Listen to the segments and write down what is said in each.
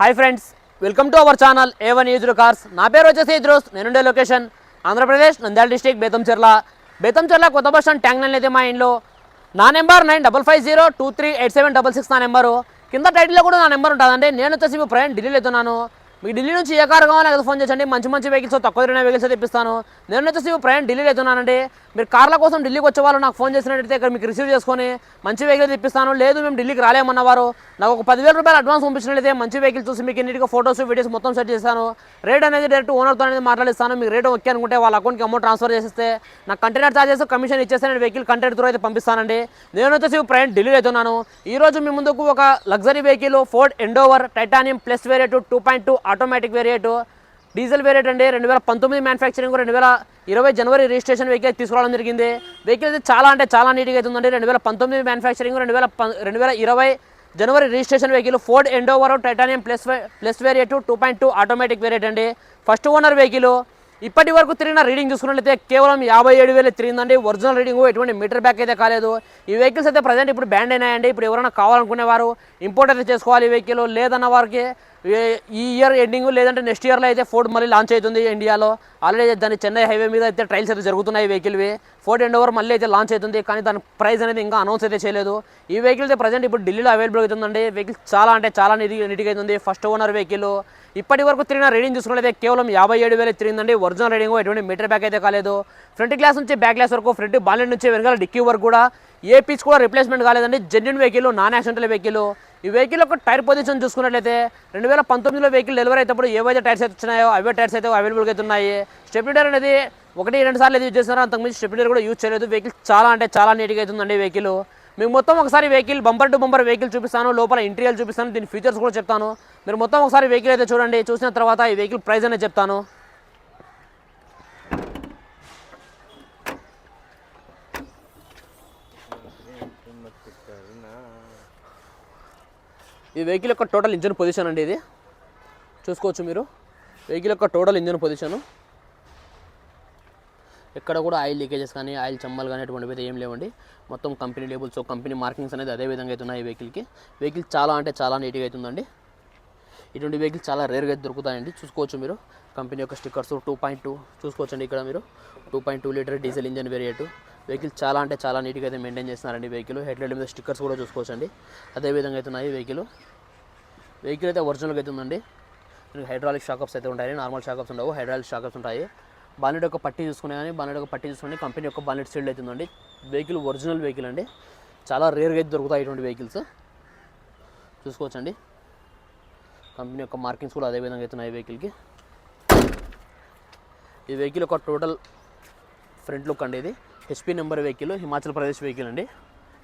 Hi friends welcome to our channel A one used cars నా పేరు వచ్చేసి ఇద్రోస్ నేనుండే లొకేషన్ ఆంధ్రప్రదేశ్ నంద్యాల డిస్టిక్ బేతంచెర్ల బేతంచెర్ల కొత్త బస్ స్టాండ్ ట్యాంక్ లైన్ అయితే మా ఇంట్లో. నా number nine double five zero two three eight seven double six నా నెంబరు. కింద టైటిల్లో కూడా నా నెంబర్ ఉంటుందండి. నేను వచ్చేసి ఇప్పుడు ప్రయాణం ఢిల్లీలో వెళ్తున్నాను మీకు ఢిల్లీ నుంచి ఏ కారు కావాలో అది ఫోన్ చేయండి మంచి మంచి వెహికల్స్ తక్కువ తిరిగిన వెహికల్స్ తెప్పిస్తాను నేను వచ్చేసి ప్రయాణం ఢిల్లీలో వెళ్తున్నానండి మీరు కార్ల కోసం ఢిల్లీకి వచ్చే వాళ్ళు నాకు ఫోన్ చేసినట్టయితే ఇక్కడ మీకు రిసీవ్ చేసుకొని మంచి వెహికల్ తెప్పిస్తాను లేదు మేము ఢిల్లీకి రాలేమన్నవారు. నాకు ఒక పదివేల రూపాయలు అడ్వాన్స్ పంపించినట్లయితే మంచి వెహికల్ చూసి మీకు నీట్గా ఫోటోస్ వీడియోస్ మొత్తం సెట్ చేస్తాను. రేట్ అనేది డైరెక్ట్ ఓనర్తో అనేది మాట్లాడిస్తాను. మీకు రేట్ ఓకే అనుకుంటే వాళ్ళ అకౌంట్కి అమౌంట్ ట్రాన్స్ఫర్ చేస్తే నాకు కంటైనర్ చార్జెస్ కమిషన్ ఇచ్చేస్తే నేను వెహికల్ కంటైనర్ త్రూ అయితే పంపిస్తానండి. నేను వచ్చేసి ప్రయాణం ఢిల్లీలో అవుతున్నాను. ఈ రోజు మీ ముందుకు ఒక luxury vehicle Ford Endeavour titanium plus variant two point two automatic variant. Diesel variant అండి రెండు వేల పంతొమ్మిది మ్యానుఫ్యాక్చరింగ్ రెండు వేల ఇరవై జనవరి రిజిస్ట్రేషన్ వెహికల్ తీసుకురావడం జరిగింది. వెహికల్ అయితే చాలా అంటే చాలా నీట్గా అవుతుందండి రెండు వేల పంతొమ్మిది మ్యానుఫ్యాక్చరింగ్ రెండు వేల రెండు వేల ఇరవై జనవరి registration vehicle Ford Endeavour titanium plus plus variant two point two automatic variant అండి. ఫస్ట్ ఓనర్ వెహికల్ ఇప్పటి వరకు తిరిగిన రీడింగ్ చూసుకున్నట్లయితే కేవలం యాభై ఏడు వేలు తిరిగిందండి. ఒరిజినల్ రీడింగ్ ఎటువంటి మీటర్ బ్యాక్ అయితే కాలేదు. ఈ వెహికల్స్ అయితే ప్రజెంట్ ఇప్పుడు బ్యాండ్ అయినాయండి. ఇప్పుడు ఎవరైనా కావాలనుకునేవారు ఇంపోర్ట్ అయితే చేసుకోవాలి ఈ వెహికల్. లేదన్న వారికి ఈ ఇయర్ ఎండింగ్ లేదంటే నెక్స్ట్ ఇయర్లో అయితే ఫోర్డ్ మళ్ళీ లాంచ్ అవుతుంది ఇండియాలో. ఆల్రెడీ దాని చెన్నై హైవే మీద అయితే ట్రయల్స్ అయితే జరుగుతున్నాయి ఈ వెహికల్వి. ఫోర్డ్ ఎండ్ ఓవర్ మళ్ళీ అయితే లాంచ్ అవుతుంది. కానీ దాని ప్రైస్ అనేది ఇంకా అనౌన్స్ అయితే చేయలేదు. ఈ వెహికల్ అయితే ప్రజెంట్ ఇప్పుడు ఢిల్లీలో అవైలబుల్ అవుతుందండి. వెహికల్ చాలా అంటే చాలా నీట్ నీట్గా అవుతుంది. ఫస్ట్ ఓనర్ వెహికల్ ఇప్పటి వరకు తిరిగిన రీడింగ్ చూసుకున్నట్లయితే కేవలం యాభై ఏడు వేలు తిరిగిందండి. ఒరిజినల్ రీడింగ్ ఎటువంటి మీటర్ బ్యాక్ అయితే కాలేదు. ఫ్రంట్ గ్లాస్ నుంచి బ్యాక్ గ్లాస్ వరకు ఫ్రంట్ బాలెట్ నుంచి వెనకాల డిక్కీ వరకు కూడా ఏ పీస్ కూడా రిప్లేస్మెంట్ కాలేదండి. Genuine vehicle non accidental vehicle ఈ వెహికల్ యొక్క టైర్ పొజిషన్ చూసుకున్నట్లయితే రెండు వేల పంతొమ్మిదిలో వెహికల్ డెలివరీ అయినప్పుడు ఏవైతే టైర్స్ అయితే వచ్చినాయో అవే టైర్స్ అయితే అవైలబుల్గా అయితే ఉన్నాయి. స్టెప్లీడర్ అనేది ఒకటి రెండు సార్లు అయితే యూజ్ చేస్తున్నారు అంతకుమించి స్టెప్లీడర్ కూడా యూజ్ చేయలేదు. వెహికల్ చాలా అంటే చాలా నీట్గా అవుతుందండి వెహికల్ మీకు మొత్తం ఒకసారి vehicle bumper to bumper vehicle చూపిస్తాను లోపల ఇంటీరియర్ చూపిస్తాను దీని ఫీచర్స్ కూడా చెప్తాను. మీరు మొత్తం ఒకసారి వెహికల్ అయితే చూడండి చూసిన తర్వాత ఈ వెహికల్ ప్రైస్ అనేది చెప్తాను. ఈ వెహికల్ యొక్క టోటల్ ఇంజన్ పొజిషన్ అండి ఇది. చూసుకోవచ్చు మీరు. వెహికల్ యొక్క టోటల్ ఇంజన్ పొజిషను ఎక్కడ కూడా ఆయిల్ లీకేజెస్ కానీ ఆయిల్ చమ్మలు కానీ అటువంటివి అయితే ఏం లేవండి. మొత్తం కంపెనీ లేబుల్స్ కంపెనీ మార్కింగ్స్ అనేది అదే విధంగా అయితే ఉన్నాయి ఈ వెహికల్కి. వెహికల్ చాలా అంటే చాలా నీట్గా అవుతుందండి ఇటువంటి వెహికల్ చాలా రేర్గా అయితే దొరుకుతాయండి. చూసుకోవచ్చు మీరు. కంపెనీ యొక్క స్టిక్కర్స్ టూ పాయింట్ టూ చూసుకోవచ్చండి ఇక్కడ మీరు. Two point two litre diesel engine variant vehicle చాలా అంటే చాలా నీట్గా అయితే మెయింటైన్ చేస్తున్నారండి వెహికల్. హెడ్లైట్ మీద స్టిక్కర్స్ కూడా చూసుకోవచ్చండి. అదే విధంగా అయితే ఉన్నాయి వెహికల్. వెహికల్ అయితే ఒరిజినల్గా అయితే ఉందండి. హైడ్రాలిక్ షాకప్స్ అయితే ఉంటాయి. నార్మల్ షాకప్స్ ఉండవు. హైడ్రాలిక్ షాకప్స్ ఉంటాయి. బానెట్ యొక్క పట్టి చూసుకునే కానీ బానెట్ యొక్క పట్టి చూసుకుని కంపెనీ యొక్క బానెట్ సీల్డ్ అవుతుందండి వెహికల్ ఒరిజినల్ వెహికల్ అండి. చాలా రేర్గా అయితే దొరుకుతాయి ఇటువంటి వెహికల్స్ చూసుకోవచ్చండి. కంపెనీ యొక్క మార్కింగ్స్ కూడా అదే విధంగా అవుతున్నాయి ఈ వెహికల్కి ఈ వెహికల్ యొక్క టోటల్ ఫ్రంట్ లుక్ అండి ఇది. HP number vehicle Himachal Pradesh vehicle అండి.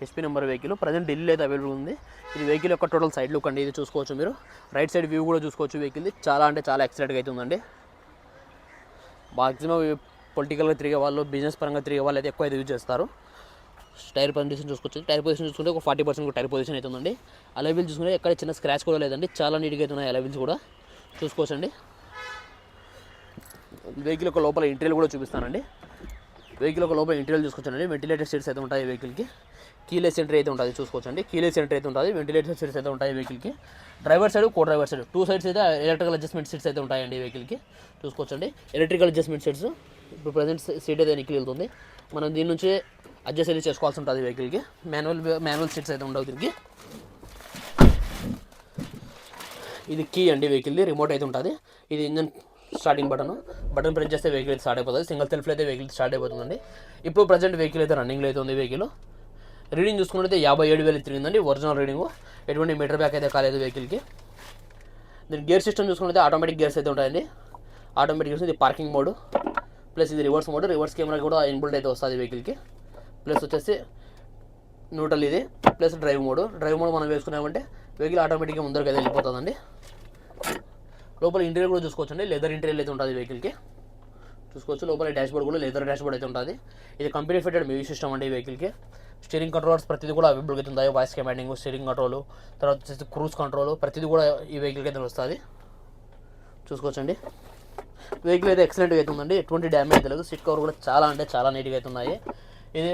HP number vehicle present Delhi అయితే అవైలబుల్ ఉంది. ఇది వెహికల్ యొక్క టోటల్ సైడ్ లుక్ అండి ఇది చూసుకోవచ్చు మీరు. రైట్ సైడ్ వ్యూ కూడా చూసుకోవచ్చు వెహికల్ది చాలా అంటే చాలా ఎక్సలెంట్గా అయితే ఉందండి. మాక్సిమం పొలిటికల్గా తిరిగే వాళ్ళు బిజినెస్ పరంగా తిరిగే వాళ్ళు అయితే ఎక్కువ అయితే యూజ్ చేస్తారు. టైర్ పొజిషన్ చూసుకోవచ్చు. టైర్ పొజిషన్ చూసుకుంటే ఒక ఫార్టీ పర్సెంట్ టైర్ పొజిషన్ అయితే ఉందండి. అలవిల్స్ చూసుకుంటే ఎక్కడ చిన్న స్క్రాచ్ కూడా లేదండి. చాలా నీట్గా అయితే ఉన్నాయి అలవిల్స్ కూడా. చూసుకోవచ్చండి. వెహికల్ యొక్క లోపల ఇంటీరియర్ కూడా చూపిస్తానండి. వెహికల్ ఒక లోపల ఇంటీరియర్ చూసుకోవచ్చండి. వెంటిలేటర్ సీట్స్ అయితే ఉంటాయి వెహికల్కి కీలెస్ ఎంట్రీ అయితే ఉంటుంది చూసుకోవచ్చండి. కీలెస్ ఎంట్రీ అయితే ఉంటుంది వెంటిలేటర్ సీట్స్ అయితే ఉంటాయి వెహికల్కి driver side co driver side two sides అయితే ఎలక్ట్రికల్ అడ్జస్ట్మెంట్ సీట్స్ అయితే ఉంటాయండి వెహికల్కి చూసుకోవచ్చండి. ఎలక్ట్రికల్ అడ్జస్ట్మెంట్ సీట్స్ ఇప్పుడు ప్రజెంట్ సీట్ అయితే ఎక్కి వెళ్తుంది. మనం దీని నుంచి అడ్జస్ట్ అయితే చేసుకోవాల్సి ఉంటుంది వెహికల్కి మాన్యువల్ మాన్యువల్ సీట్స్ అయితే ఉండవు దీనికి. ఇది కీ అండి వెహికల్ది రిమోట్ అయితే ఉంటుంది. ఇది engine starting button button press చేస్తే వెహికల్ అయితే స్టార్ట్ అయిపోతుంది. సింగిల్ సెల్ఫ్లో అయితే వెహికల్ స్టార్ట్ అయిపోతుందండి. ఇప్పుడు ప్రజెంట్ వెహికల్ అయితే రన్నింగ్లో అయితే ఉంది వెహికల్ రీడింగ్ చూసుకున్నట్లయితే యాభై ఏడు వేలు తిరిగిందండి ఒరిజినల్ రీడింగ్ ఎటువంటి మీటర్ బ్యాక్ అయితే కాలేదు వెహికల్కి దీని గేర్ సిస్టమ్ చూసుకున్నట్లయితే ఆటోమేటిక్ గేర్స్ అయితే ఉంటాయండి. ఆటోమేటిక్ గేర్స్ ఇది పార్కింగ్ మోడ్ ప్లస్ ఇది రివర్స్ మోడ్ రివర్స్ కెమెరా కూడా ఇన్బుల్ట్ అయితే వస్తుంది వెహికల్కి ప్లస్ వచ్చేసి న్యూట్రల్ ఇది. Plus drive mode drive mode మనం వేసుకున్నామంటే వెహికల్ ఆటోమేటిక్గా ముందరికి అయితే వెళ్ళిపోతుందండి. లోపల ఇంటీరియర్ కూడా చూసుకోవచ్చండి. లెదర్ ఇంటీరియర్ అయితే ఉంటుంది వెహికల్కి చూసుకోవచ్చు. లోపల డాష్ బోర్డ్ కూడా లెదర్ డాష్ బోర్డ్ అయితే ఉంటుంది. ఇది కంపెనీ ఫిటెడ్ మ్యూజిక్ సిస్టమ్ అండి ఈ వెహికల్కి స్టీరింగ్ కంట్రోల్స్ ప్రతిదీ కూడా అవైలబుల్ అయితే ఉంటాయి. వాయిస్ కమాండింగ్ స్టీరింగ్ కంట్రోల్ తర్వాత వచ్చేసి క్రూజ్ కంట్రోల్ ప్రతిదీ కూడా ఈ వెహికల్కి అయితే వస్తుంది. చూసుకోవచ్చండి. వెహికల్ అయితే ఎక్సలెంట్గా అయితే ఉందండి. ఎటువంటి డ్యామేజ్ అయితే లేదు. సీట్ కవర్ కూడా చాలా అంటే చాలా నీట్గా అయితే ఉన్నాయి. ఇది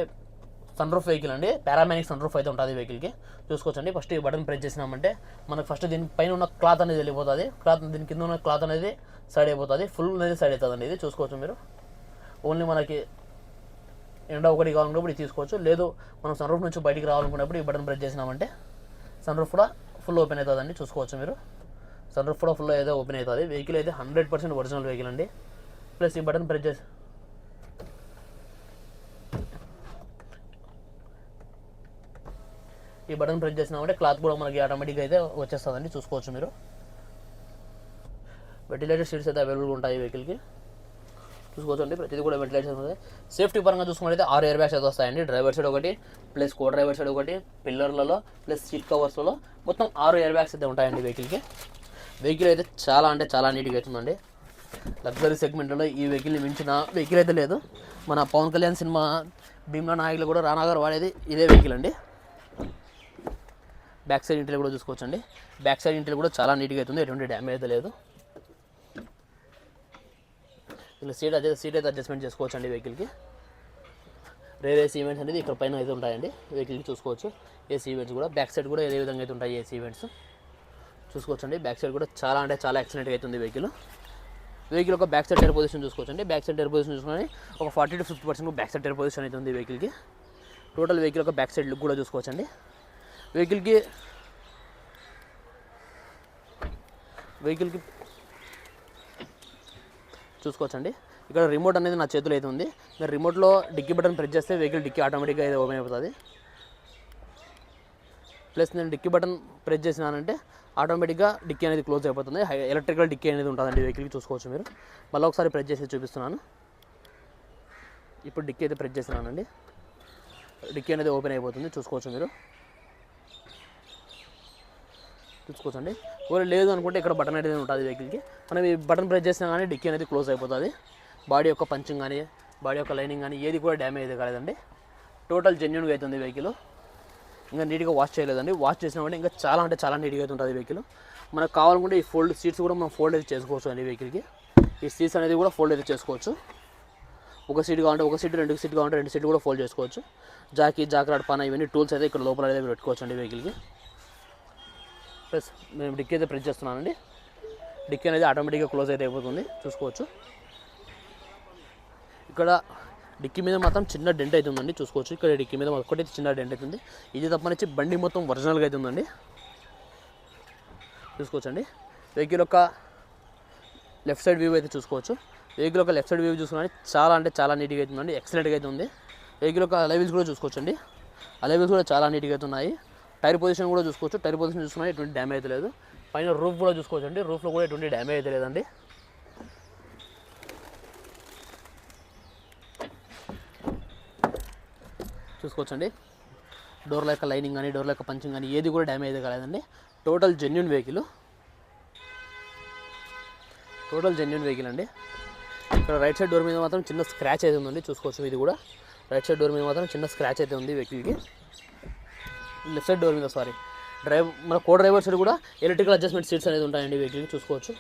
సన్ రూఫ్ వెహికల్ అండి. పారామెనిక్ సన్ రూఫ్ అయితే ఉంటుంది వెహికల్కి చూసుకోవచ్చండి. ఫస్ట్ ఈ బటన్ ప్రెస్ చేసినామంటే మనకు ఫస్ట్ దీని పైన ఉన్న క్లాత్ అనేది వెళ్ళిపోతుంది. క్లాత్ దీని కింద ఉన్న క్లాత్ అనేది సైడ్ అయిపోతుంది. ఫుల్ అనేది సైడ్ అవుతుంది ఇది. చూసుకోవచ్చు మీరు. ఓన్లీ మనకి ఎండ ఒకటి కావాలనుకున్నప్పుడు ఇది తీసుకోవచ్చు. లేదు మనం సన్ రూఫ్ నుంచి బయటికి రావాలనుకున్నప్పుడు ఈ బటన్ ప్రెస్ చేసినామంటే సన్ రూఫ్ కూడా ఫుల్ ఓపెన్ అవుతుందండి. చూసుకోవచ్చు మీరు. సన్ రూఫ్ కూడా ఫుల్ అయితే ఓపెన్ అవుతుంది. వెహికల్ అయితే హండ్రెడ్ పర్సెంట్ ఒరిజినల్ వెహికల్ అండి. ప్లస్ ఈ బటన్ ప్రెస్ చేసి ఈ బటన్ ప్రెస్ చేసినామంటే క్లాత్ కూడా మనకి ఆటోమేటిక్గా అయితే వచ్చేస్తుందండి. చూసుకోవచ్చు మీరు. వెంటిలేటర్ సీట్స్ అయితే అవైలబుల్ ఉంటాయి ఈ వెహికల్కి చూసుకోవచ్చు అండి. ప్రతిదీ కూడా వెంటిలేషన్ ఉంది సేఫ్టీ పరంగా చూసుకున్నట్లయితే ఆరు ఎయిర్ బ్యాగ్స్ అయితే వస్తాయండి. డ్రైవర్ సైడ్ ఒకటి ప్లస్ కో డ్రైవర్ సైడ్ ఒకటి పిల్లర్లలో ప్లస్ సీట్ కవర్స్లలో మొత్తం ఆరు ఎయిర్ బ్యాగ్స్ అయితే ఉంటాయండి వెహికల్కి వెహికల్ అయితే చాలా అంటే చాలా నీట్గా అవుతుందండి. లగ్జరీ సెగ్మెంట్లో ఈ వెహికల్ని మించిన వెహికల్ అయితే లేదు. మన పవన్ కళ్యాణ్ సినిమా భీమ్లా నాయకులు కూడా రానాగారు వాడేది ఇదే వెహికల్ అండి. బ్యాక్ సైడ్ ఇంటిలో కూడా చూసుకోవచ్చు అండి బ్యాక్ సైడ్ ఇంటిలో కూడా చాలా నీట్గా అవుతుంది. ఎటువంటి డ్యామేజ్ అయితే లేదు. ఇలా సీట్ అదే సీట్ అయితే అడ్జస్ట్మెంట్ చేసుకోవచ్చు అండి వెహికల్కి. రేర్ ఏసీ ఈవెంట్స్ అనేది ఇక్కడ పైన అయితే ఉంటాయండి. వెహికల్కి చూసుకోవచ్చు. ఏసీ ఈవెంట్స్ కూడా బ్యాక్ సైడ్ కూడా ఏ విధంగా అయితే ఉంటాయి ఏసీ ఈవెంట్స్ చూసుకోవచ్చు అండి బ్యాక్ సైడ్ కూడా చాలా అంటే చాలా ఎక్సలెంట్గా అవుతుంది వెహికల్. వెహికల్ ఒక బ్యాక్ సైడ్ టైర్ పొజిషన్ చూసుకోవచ్చు అండి బ్యాక్ సైడ్ టైర్ పొజిషన్ చూసుకొని ఒక forty to fifty percent back side tyre position అయితే ఉంది వెహికల్కి. టోటల్ వెహికల్ ఒక బ్యాక్ సైడ్ లుక్ కూడా చూసుకోవచ్చు అండి వెహికల్కి వెహికల్కి చూసుకోవచ్చండి. ఇక్కడ రిమోట్ అనేది నా చేతిలో అయితే ఉంది. మీరు రిమోట్లో డిక్కీ బటన్ ప్రెస్ చేస్తే వెహికల్ డిక్కీ ఆటోమేటిక్గా అయితే ఓపెన్ అయిపోతుంది. ప్లస్ నేను డిక్కీ బటన్ ప్రెస్ చేసినానంటే ఆటోమేటిక్గా డిక్కీ అనేది క్లోజ్ అయిపోతుంది. హై ఎలక్ట్రికల్ డిక్కీ అనేది ఉంటుందండి వెహికల్కి చూసుకోవచ్చు మీరు. మళ్ళీ ఒకసారి ప్రెస్ చేసి చూపిస్తున్నాను. ఇప్పుడు డిక్కీ అయితే ప్రెస్ చేసినానండి. డిక్కీ అనేది ఓపెన్ అయిపోతుంది. చూసుకోవచ్చు మీరు. చూసుకోవచ్చండి ఒకవేళ లేదు అనుకుంటే ఇక్కడ బటన్ అనేది ఉంటుంది వెహికల్కి. మనం ఈ బటన్ ప్రెస్ చేసినా కానీ డిక్కీ అనేది క్లోజ్ అయిపోతుంది. బాడీ యొక్క పంచింగ్ కానీ బాడీ యొక్క లైనింగ్ కానీ ఏది కూడా డ్యామేజ్ అయితే కాలేదండి. టోటల్ జెన్యున్గా అవుతుంది వెహికల్ ఇంకా నీట్గా వాష్ చేయలేదండి. వాష్ చేసినామంటే ఇంకా చాలా అంటే చాలా నీట్గా అయితే ఉంటుంది వెహికల్ మనకు కావాలనుకుంటే ఈ ఫోల్డ్ సీట్స్ కూడా మనం ఫోల్డ్ అయితే చేసుకోవచ్చు అండి వెహికల్కి ఈ సీట్స్ అనేది కూడా ఫోల్డ్ అయితే చేసుకోవచ్చు. ఒక సీట్ కావాలంటే ఒక సీట్ రెండు సీట్ కావాలంటే రెండు సీట్లు కూడా ఫోల్డ్ చేసుకోవచ్చు. జాకీ జాకరాడ్ పాన ఇవన్నీ టూల్స్ అయితే ఇక్కడ లోపల అయితే పెట్టుకోవచ్చు అండి వెహికల్కి ప్లస్ మేము డిక్కీ అయితే ప్రెస్ చేస్తున్నానండి. డిక్కీ అనేది ఆటోమేటిక్గా క్లోజ్ అయితే అయిపోతుంది. చూసుకోవచ్చు. ఇక్కడ డిక్కీ మీద మాత్రం చిన్న డెంట్ అయితే ఉందండి. చూసుకోవచ్చు. ఇక్కడ డిక్కీ మీద ఒకటి చిన్న డెంట్ అవుతుంది ఇది తప్పనిచ్చి బండి మొత్తం ఒరిజినల్గా అయితే ఉందండి. చూసుకోవచ్చండి. వెహికల్ యొక్క లెఫ్ట్ సైడ్ వ్యూ అయితే చూసుకోవచ్చు. వెహికల్ యొక్క లెఫ్ట్ సైడ్ వ్యూ చూసుకుని చాలా అంటే చాలా నీట్గా అయితే ఉందండి. ఎక్సలెంట్గా అయితే ఉంది. వెహికల్ యొక్క అలైవిల్స్ కూడా చూసుకోవచ్చండి. అలైవిల్స్ కూడా చాలా నీట్గా అయితే ఉన్నాయి. టైర్ పొజిషన్ కూడా చూసుకోవచ్చు. టైర్ పొజిషన్ చూసుకున్నా ఎటువంటి డ్యామేజ్ అయితే లేదు. పైన రూఫ్ కూడా చూసుకోవచ్చు అండి రూఫ్లో కూడా ఎటువంటి డ్యామేజ్ అయితే లేదండి. చూసుకోవచ్చండి. డోర్ల యొక్క లైనింగ్ కానీ డోర్ల యొక్క పంచింగ్ కానీ ఏది కూడా డ్యామేజ్ కాలేదండి. Total genuine vehicle. Total genuine vehicle అండి. ఇక్కడ రైట్ సైడ్ డోర్ మీద మాత్రం చిన్న స్క్రాచ్ అయితే ఉందండి. చూసుకోవచ్చు ఇది కూడా. రైట్ సైడ్ డోర్ మీద మాత్రం చిన్న స్క్రాచ్ అయితే ఉంది వెహికల్కి. లెఫ్ట్ సైడ్ డోర్ మీద సారీ డ్రైవ్ మన కో డ్రైవర్ సైడ్ కూడా ఎలక్ట్రికల్ అడ్జస్ట్మెంట్ సీట్స్ అనేది ఉంటాయండి వెహికల్కి చూసుకోవచ్చు.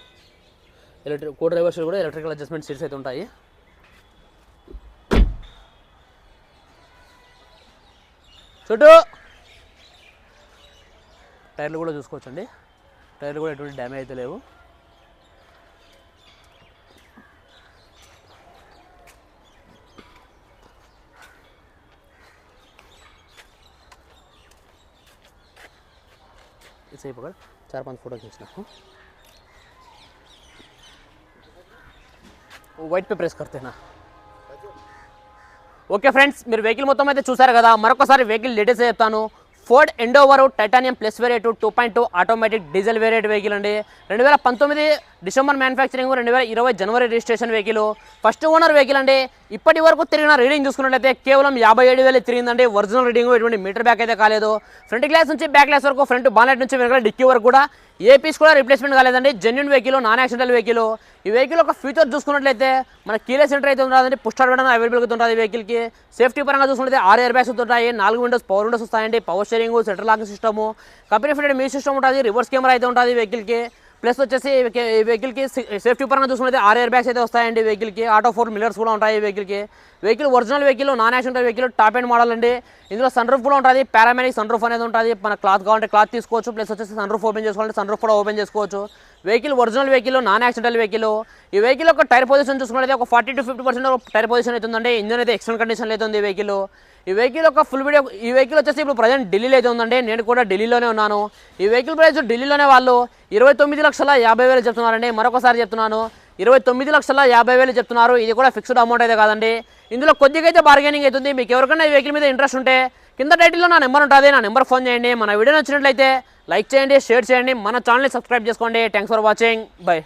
ఎలక్ట్రిక్ కో డ్రైవర్ సైడ్ కూడా ఎలక్ట్రికల్ అడ్జస్ట్మెంట్ సీట్స్ అయితే ఉంటాయి. చుట్టూ! టైర్లు కూడా చూసుకోవచ్చండి. టైర్లు కూడా ఎటువంటి డ్యామేజ్ అయితే లేవు. इसे पकड़ चार पांच फोटो खींचना हाँ white pay press కర్తేనా okay friends మీరు వెహికల్ మొత్తం అయితే చూసారు కదా మరొకసారి వెహికల్ డీటెయిల్స్ చెప్తాను Ford Endeavour titanium plus variant two point two automatic diesel variant vehicle అండి. రెండు వేల పంతొమ్మిది డిసెంబర్ మ్యానుఫ్యాక్చరింగ్ రెండు వేల ఇరవై జనవరి registration vehicle first owner vehicle అండి. ఇప్పటి వరకు తిరిగిన రీడింగ్ చూసుకున్నట్లయితే కేవలం యాభై ఏడు వేలు తిరిగిందండి. ఒరిజినల్ రీడింగ్ ఎటువంటి మీటర్ బ్యాక్ అయితే కాలేదు. ఫ్రంట్ గ్లాస్ నుంచి బ్యాక్ గ్లాస్ వరకు ఫ్రంట్ బానెట్ నుంచి వెనకాల డిక్కీ వరకు కూడా ఏ పీస్ కూడా రిప్లేస్మెంట్ కాలేదండి. Genuine vehicle non accidental vehicle ఈ వెహికల్ ఒక ఫ్యూచర్ చూసుకున్నట్లయితే మన కీలే సెంటర్ అయితే ఉంటుందండి పుష్ కూడా అవైలబుల్ అయితే ఉంటుంది వెహికల్కి సేఫ్టీ పరంగా చూసుకుంటే ఆరు ఎయిర్ బ్యాగ్స్ ఉంటాయి నాలుగు విండోస్ పవర్ విండోస్ వస్తాయండి. Power steering centre locking system company fitted మీ సిస్టమ్ ఉంటుంది. రివర్స్ కెమెరా అయితే ఉంటుంది వెహికల్కి ప్లస్ వచ్చేసి ఈ వెహికల్- వెహికల్కి సేఫ్టీ పరంగా చూసుకుంటే ఆరు ఎయిర్ బ్యాగ్స్ అయితే వస్తాయండి వెహికల్కి ఆటో ఫోర్ మిల్లర్స్ కూడా ఉంటాయి ఈ వెహికల్కి vehicle original vehicle non accidental vehicle top end model అండి. ఇందులో సన్ రూఫ్ కూడా ఉంటుంది. పారామెనిక్ సన్ రూఫ్ అనేది ఉంటుంది. మన క్లాత్ కావాలంటే క్లాత్ తీసుకోవచ్చు. ప్లస్ వచ్చేసి సన్ రూఫ్ ఓపెన్ చేసుకోవాలంటే సన్ రూఫ్ కూడా ఓపెన్ చేసుకోవచ్చు. Vehicle original vehicle non accidental vehicle. ఈ వెహికల్ యొక్క టైర్ పొజిషన్ చూసుకుంటే ఒక forty to fifty percent tyre position అవుతుందండి ఇంజన్ అయితే ఎక్సలెంట్ కండిషన్లో అయితే ఈ వెహికల్. ఈ వెహికల్ యొక్క ఫుల్ వీడియో ఈ వెహికల్ వచ్చేసి ఇప్పుడు ప్రజెంట్ ఢిల్లీలో అయితే ఉందండి. నేను కూడా ఢిల్లీలోనే ఉన్నాను. ఈ వెహికల్ ప్రైస్ ఢిల్లీలోనే వాళ్ళు ఇరవై తొమ్మిది లక్షల యాభై వేలు చెప్తున్నారండి. మరొకసారి చెప్తున్నాను. ఇరవై తొమ్మిది లక్షల యాభై వేలు చెప్తున్నారు. ఇది కూడా ఫిక్స్డ్ అమౌంట్ అయితే కాదండి. ఇందులో కొద్దిగా అయితే బార్గెనింగ్ అవుతుంది మీకు ఎవరికైనా ఈ వెహికల్ మీద ఇంట్రెస్ట్ ఉంటే కింద టైటిల్లో నా నెంబర్ ఉంటుంది. నా నెంబర్ ఫోన్ చేయండి. మన వీడియో నచ్చినట్లయితే లైక్ చేయండి షేర్ చేయండి. మన ఛానల్ని సబ్స్క్రైబ్ చేసుకోండి. Thanks for watching bye